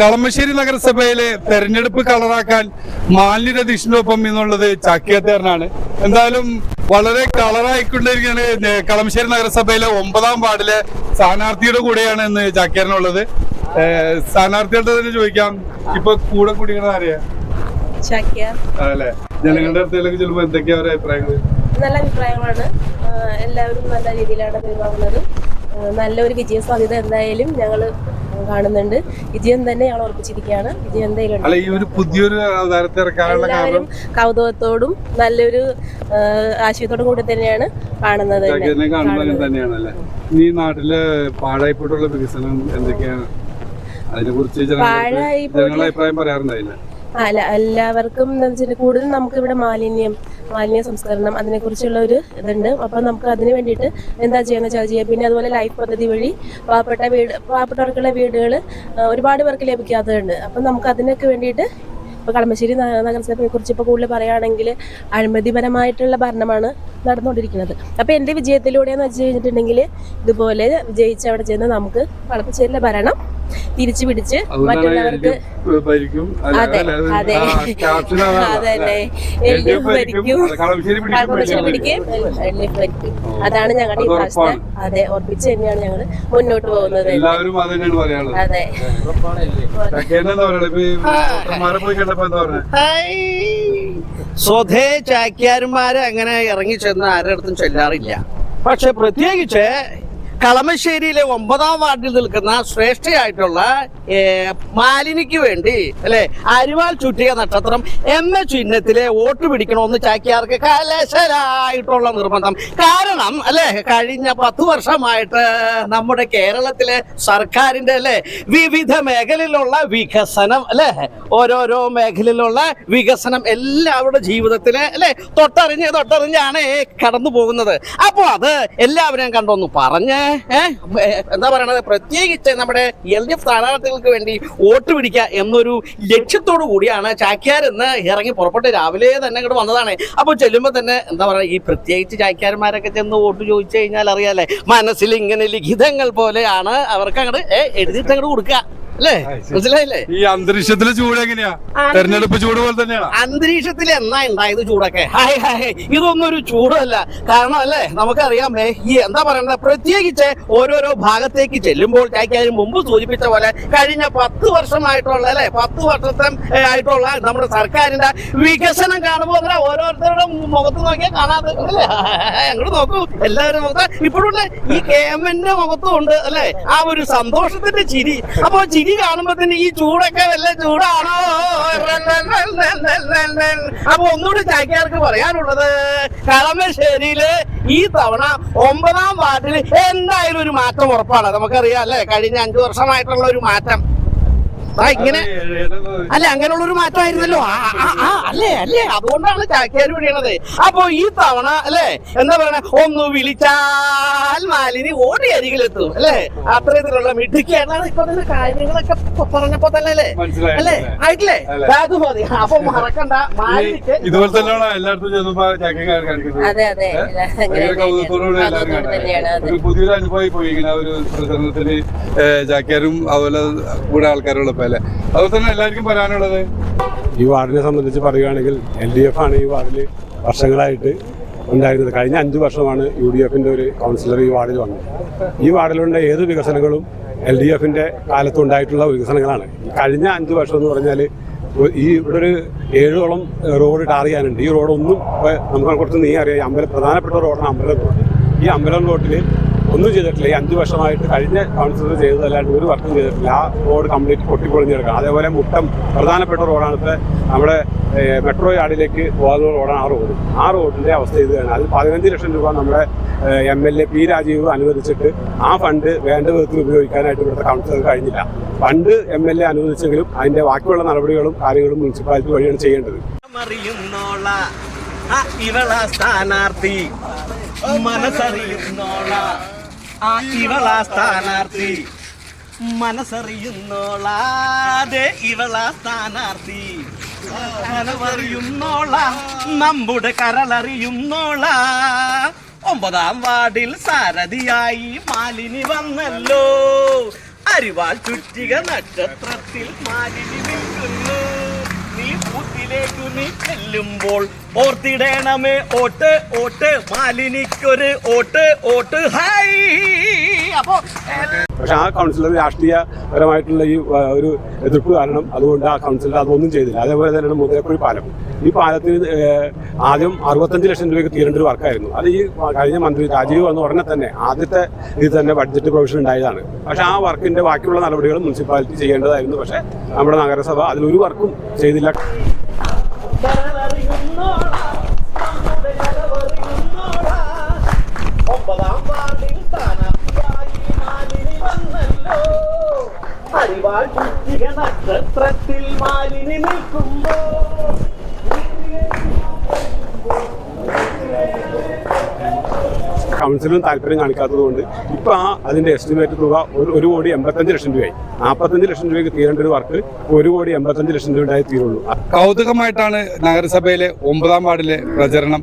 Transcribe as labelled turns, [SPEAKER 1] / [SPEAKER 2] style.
[SPEAKER 1] കളമശ്ശേരി നഗരസഭയിലെ തെരഞ്ഞെടുപ്പ് കളറാക്കാൻ മാലിന്യരതീഷിനൊപ്പം എന്നുള്ളത് ചാക്കിയത്തേറിനാണ് എന്തായാലും വളരെ കളറായിക്കൊണ്ടിരിക്കുകയാണ് കളമശ്ശേരി നഗരസഭയിലെ ഒമ്പതാം വാർഡിലെ സ്ഥാനാർത്ഥിയുടെ കൂടെയാണ് ഇന്ന് ചാക്കിയാറിനുള്ളത് സ്ഥാനാർത്ഥിയുടെ തന്നെ ചോദിക്കാം ഇപ്പൊ കൂടെ കൂടിയാണ് അറിയാം
[SPEAKER 2] ചാക്യാർ.
[SPEAKER 1] ജനങ്ങളുടെ അടുത്തേക്ക് ചെല്ലുമ്പോ എന്തൊക്കെയാ അവരുടെ അഭിപ്രായങ്ങൾ
[SPEAKER 2] നല്ല അഭിപ്രായങ്ങളാണ്. എല്ലാവരും നല്ല രീതിയിലാണ് പെരുമാറുന്നത്. നല്ലൊരു വിജയ സാധ്യത എന്തായാലും ഞങ്ങൾ കാണുന്നുണ്ട്. വിജയം തന്നെ ഞങ്ങൾ ഉറപ്പിച്ചിരിക്കുകയാണ്. വിജയം എന്തായാലും
[SPEAKER 1] പുതിയൊരു
[SPEAKER 2] എല്ലാവരും കൗതുകത്തോടും നല്ലൊരു ആശയത്തോടും കൂടി തന്നെയാണ് കാണുന്നത്
[SPEAKER 1] തന്നെയാണല്ലേ? ഈ നാട്ടിലെ പാഴായിപ്പോട്ടുള്ള വികസനം എന്തൊക്കെയാണ്? അതിനെ കുറിച്ച് അഭിപ്രായം പറയാറുണ്ടായില്ല.
[SPEAKER 2] അല്ല എല്ലാവർക്കും എന്താ വെച്ചാൽ കൂടുതൽ നമുക്ക് ഇവിടെ മാലിന്യം മാലിന്യ സംസ്കരണം അതിനെക്കുറിച്ചുള്ള ഒരു ഇതുണ്ട്. അപ്പം നമുക്ക് അതിന് വേണ്ടിയിട്ട് എന്താ ചെയ്യുന്ന വെച്ചാൽ ചെയ്യാം. പിന്നെ അതുപോലെ ലൈഫ് പദ്ധതി വഴി പാവപ്പെട്ട വീട് പാവപ്പെട്ടവർക്കുള്ള വീടുകൾ ഒരുപാട് പേർക്ക് ലഭിക്കാത്തതുണ്ട്. അപ്പം നമുക്ക് അതിനൊക്കെ വേണ്ടിയിട്ട് ഇപ്പോൾ കളമശ്ശേരി നഗരസഭയെ കുറിച്ച് ഇപ്പോൾ കൂടുതൽ പറയുകയാണെങ്കിൽ അഴിമതിപരമായിട്ടുള്ള ഭരണമാണ് നടന്നുകൊണ്ടിരിക്കുന്നത്. അപ്പോൾ എന്റെ വിജയത്തിലൂടെയെന്ന് വെച്ച് കഴിഞ്ഞിട്ടുണ്ടെങ്കിൽ ഇതുപോലെ വിജയിച്ച് അവിടെ ചെന്ന് നമുക്ക് കളമശ്ശേരിയിലെ ഭരണം തിരിച്ചു പിടിച്ച് മറ്റുള്ളവർക്ക് അതെ
[SPEAKER 1] അതെ.
[SPEAKER 2] അതന്നെ.
[SPEAKER 1] LDF
[SPEAKER 2] LDF ഭരിക്കും.
[SPEAKER 1] കളമശ്ശേരി പിടിക്കും,
[SPEAKER 2] കളമശ്ശേരി
[SPEAKER 1] ഭരിക്കും.
[SPEAKER 2] പിടിക്കും. ഭരിക്കും. അതാണ് ഞങ്ങളുടെ ഈ
[SPEAKER 1] പ്രശ്നം.
[SPEAKER 2] അതെ ഉറപ്പിച്ച് തന്നെയാണ് ഞങ്ങൾ മുന്നോട്ട് പോകുന്നത്.
[SPEAKER 1] എല്ലാവരും അത് തന്നെയാണ് പറയാനുള്ളത്.
[SPEAKER 3] സ്വധേ ചാക്യാരന്മാര് അങ്ങനെ ഇറങ്ങി ചെന്ന് ആരുടെ അടുത്തും ചെല്ലാറില്ല. പക്ഷെ പ്രത്യേകിച്ച് കളമശ്ശേരിയിലെ ഒമ്പതാം വാർഡിൽ നിൽക്കുന്ന ശ്രേഷ്ഠയായിട്ടുള്ള മാലിനിക്ക് വേണ്ടി അല്ലെ? അരിവാൾ ചുറ്റിയ നക്ഷത്രം എന്ന ചിഹ്നത്തിലെ വോട്ട് പിടിക്കണമെന്ന് ചാക്യാർക്ക് കലശലായിട്ടുള്ള നിർബന്ധം. കാരണം അല്ലെ കഴിഞ്ഞ പത്ത് വർഷമായിട്ട് നമ്മുടെ കേരളത്തിലെ സർക്കാരിന്റെ അല്ലെ വിവിധ മേഖലയിലുള്ള വികസനം അല്ലെ ഓരോരോ മേഖലയിലുള്ള വികസനം എല്ലാവരുടെ ജീവിതത്തിൽ അല്ലെ തൊട്ടറിഞ്ഞ് തൊട്ടറിഞ്ഞാണ് കടന്നു പോകുന്നത് അപ്പോൾ അത് എല്ലാവരെയും കണ്ടൊന്ന് പറഞ്ഞ് എന്താ പറയണത്? പ്രത്യേകിച്ച് നമ്മുടെ എൽ ഡി എഫ് സ്ഥാനാർത്ഥികൾക്ക് വേണ്ടി വോട്ട് പിടിക്കുക എന്നൊരു ലക്ഷ്യത്തോടു കൂടിയാണ് ചാക്യാർ എന്ന് ഇറങ്ങി പുറപ്പെട്ട് രാവിലെ തന്നെ ഇങ്ങോട്ട് വന്നതാണ്. അപ്പോൾ ചെല്ലുമ്പോൾ തന്നെ എന്താ പറയുക ഈ പ്രത്യേകിച്ച് ചാക്യാർമാരൊക്കെ ചെന്ന് വോട്ട് ചോദിച്ചു കഴിഞ്ഞാൽ അറിയാലേ മനസ്സിൽ ഇങ്ങനെ ലിഖിതങ്ങൾ പോലെയാണ് അവർക്ക് അങ്ങോട്ട് എഴുതിയിട്ട് അങ്ങോട്ട് കൊടുക്കുക. അല്ലേ? മനസ്സിലായില്ലേ?
[SPEAKER 1] ഈ അന്തരീക്ഷത്തിലെ ചൂട് എങ്ങനെയാ? തെരഞ്ഞെടുപ്പ് ചൂട് പോലെ തന്നെയാണ്?
[SPEAKER 3] അന്തരീക്ഷത്തിൽ എന്നാ ഉണ്ടായത് ചൂടൊക്കെ? ഹായ് ഹായ്. ഇതൊന്നും ഒരു ചൂടല്ല. കാരണം അല്ലേ നമുക്കറിയാമേ ഈ എന്താ പറയണത്? പ്രത്യേകിച്ച് ഓരോരോ ഭാഗത്തേക്ക് ചെല്ലുമ്പോൾ ചാക്കിയാലും മുമ്പ് സൂചിപ്പിച്ച പോലെ കഴിഞ്ഞ പത്ത് വർഷമായിട്ടുള്ള അല്ലെ പത്ത് വർഷത്തെ ആയിട്ടുള്ള നമ്മുടെ സർക്കാരിന്റെ വികസനം കാണുമ്പോൾ അല്ല ഓരോരുത്തരുടെ മുഖത്ത് നോക്കിയാൽ കാണാതെ അല്ലേ? അങ്ങോട്ട് നോക്കൂ. എല്ലാവരും മുഖത്ത് ഇപ്പോഴും ഈ കെ എമ്മിന്റെ മുഖത്തും ഉണ്ട് അല്ലെ? ആ ഒരു സന്തോഷത്തിന്റെ ചിരി. അപ്പൊ ചിരി കാണുമ്പോ തന്നെ ഈ ചൂടൊക്കെ വല്ല ചൂടാണോ? അപ്പൊ ഒന്നുകൂടി ചാക്കിയാർക്ക് പറയാനുള്ളത് കളമശ്ശേരിയിൽ ഈ തവണ ഒമ്പതാം വാർഡിൽ എന്തായാലും ഒരു മാറ്റം ഉറപ്പാണ്. നമുക്കറിയാം അല്ലെ? കഴിഞ്ഞ അഞ്ചു വർഷമായിട്ടുള്ള ഒരു മാറ്റം. ആ ഇങ്ങനെ. അല്ല അങ്ങനെയുള്ള ഒരു മാറ്റമായിരുന്നല്ലോ അല്ലേ അല്ലേ? അതുകൊണ്ടാണ് ചാക്യാര് വിളിയണത് അപ്പൊ ഈ തവണ അല്ലേ? എന്താ പറയണ? ഒന്ന് വിളിച്ചാൽ മാലിനി ഓടി അരികിലെത്തും അല്ലേ? അത്രയത്തിലുള്ള മിടുക്കിയാണ് ഇപ്പൊ തന്നെ കാര്യങ്ങളൊക്കെ പറഞ്ഞപ്പോ തന്നെ അല്ലേ? അല്ലെ. ആയിട്ടില്ലേ?
[SPEAKER 1] അല്ലേ?
[SPEAKER 3] അത് മതി. അപ്പൊ മറക്കണ്ട. മാലിനിക്ക്
[SPEAKER 1] ഇതുപോലെ തന്നെയാണ് എല്ലായിടത്തും ചെന്നപ്പോ കാണിക്കുന്നത്.
[SPEAKER 2] അതെ
[SPEAKER 1] ഒരു പുതിയൊരു അനുഭവമായി പോയി ഇങ്ങനെ ഒരു പ്രചരണത്തിന് ചാക്യാരും അതുപോലെ കൂടെ അല്ലെ അതുപോലെ തന്നെ എല്ലാവർക്കും പറയാനുള്ളത്.
[SPEAKER 4] ഈ വാർഡിനെ സംബന്ധിച്ച് പറയുകയാണെങ്കിൽ എൽ ഡി എഫ് ആണ് ഈ വാർഡിൽ വർഷങ്ങളായിട്ട് ഉണ്ടായിരുന്നത്. കഴിഞ്ഞ അഞ്ച് വർഷമാണ് യു ഡി എഫിന്റെ ഒരു കൗൺസിലർ ഈ വാർഡിൽ വന്നത്. ഈ വാർഡിലുള്ള ഏത് വികസനങ്ങളും എൽ ഡി എഫിന്റെ കാലത്തുണ്ടായിട്ടുള്ള വികസനങ്ങളാണ്. കഴിഞ്ഞ അഞ്ച് വർഷം എന്ന് പറഞ്ഞാൽ ഈ ഇവിടെ ഒരു ഏഴോളം റോഡ് ടാർ ചെയ്യാനുണ്ട്. ഈ റോഡൊന്നും നമുക്ക് കുറച്ച് നീ അറിയാം. അമ്പലം പ്രധാനപ്പെട്ട റോഡാണ് അമ്പലം റോഡ്. ഈ അമ്പലം റോഡിൽ ഒന്നും ചെയ്തിട്ടില്ല. ഈ അഞ്ച് വർഷമായിട്ട് കഴിഞ്ഞ കൗൺസിലർ ചെയ്തതല്ലാണ്ട് ഒരു വർക്കും ചെയ്തിട്ടില്ല. ആ റോഡ് കംപ്ലീറ്റ് പൊട്ടിപ്പൊളിഞ്ഞ് കിടക്കുക അതേപോലെ മുട്ടം പ്രധാനപ്പെട്ട റോഡാണ് ഇപ്പം നമ്മുടെ മെട്രോ യാർഡിലേക്ക് പോകുന്ന റോഡാണ് ആ റോഡ് ആ റോഡിന്റെ അവസ്ഥ ഇത് തന്നെ. അത് പതിനഞ്ച് ലക്ഷം രൂപ നമ്മുടെ M L A P Rajeev അനുവദിച്ചിട്ട് ആ ഫണ്ട് വേണ്ട വിധത്തിൽ ഉപയോഗിക്കാനായിട്ട് ഇവിടുത്തെ കൗൺസിലർ കഴിഞ്ഞില്ല. ഫണ്ട് എം എൽ എ അനുവദിച്ചെങ്കിലും അതിന്റെ ബാക്കിയുള്ള നടപടികളും കാര്യങ്ങളും മുനിസിപ്പാലിറ്റി വഴിയാണ് ചെയ്യേണ്ടത്.
[SPEAKER 3] സ്ഥാനാർത്ഥി. മനസ്സറിയുന്നോള. ആ ഇവള സ്ഥാനാർത്ഥി. മനസ്സറിയുന്നോളാതെ ഇവളാ സ്ഥാനാർത്ഥി. കനവറിയുന്നോള നമ്മുടെ കരളറിയുന്നോള. ഒമ്പതാം വാർഡിൽ സാരഥിയായി മാലിനി വന്നല്ലോ. അരിവാൾ ചുറ്റിക നക്ഷത്രത്തിൽ മാലിനി നിൽക്കുന്നു. കൂട്ടിലേക്കു നീ ചെല്ലുമ്പോൾ ഓർത്തിടേണമേ. ഓട്ട് ഓട്ട് മാലിനിക്കൊരു ഓട്ട് ഓട്ട് ഹൈ അപ്പോ
[SPEAKER 4] പക്ഷെ ആ കൗൺസിലർ രാഷ്ട്രീയപരമായിട്ടുള്ള ഈ ഒരു എതിർപ്പ് കാരണം അതുകൊണ്ട് ആ കൗൺസിലർ അതൊന്നും ചെയ്തില്ല. അതേപോലെ തന്നെയാണ് മുതലക്കുഴി പാലം. ഈ പാലത്തിന് ആദ്യം അറുപത്തഞ്ച് ലക്ഷം രൂപയ്ക്ക് തീരേണ്ട ഒരു വർക്കായിരുന്നു. അത് ഈ കഴിഞ്ഞ മന്ത്രി രാജീവ് വന്ന ഉടനെ തന്നെ ആദ്യത്തെ ഇതിൽ തന്നെ ബഡ്ജറ്റ് പ്രൊവിഷൻ ഉണ്ടായതാണ്. പക്ഷെ ആ വർക്കിന്റെ ബാക്കിയുള്ള നടപടികൾ മുനിസിപ്പാലിറ്റി ചെയ്യേണ്ടതായിരുന്നു. പക്ഷെ നമ്മുടെ നഗരസഭ അതിലൊരു വർക്കും ചെയ്തില്ല.
[SPEAKER 3] അരിവാൾ ചുറ്റിക നക്ഷത്രത്തിൽ മാലിനി നിൽക്കുമ്പോ
[SPEAKER 4] കൗൺസിലും താല്പര്യം കാണിക്കാത്തത് കൊണ്ട് ഇപ്പൊ ആ അതിന്റെ എസ്റ്റിമേറ്റ് തുക ഒരു ഒരു കോടി എൺപത്തഞ്ച് ലക്ഷം രൂപയായി. നാൽപ്പത്തഞ്ച് ലക്ഷം രൂപയ്ക്ക് തീരേണ്ട ഒരു വർക്ക് ഒരു കോടി എൺപത്തഞ്ച് ലക്ഷം രൂപ ഉണ്ടായി തീരുള്ളൂ.
[SPEAKER 1] കൗതുകമായിട്ടാണ് നഗരസഭയിലെ ഒമ്പതാം വാർഡിലെ പ്രചരണം.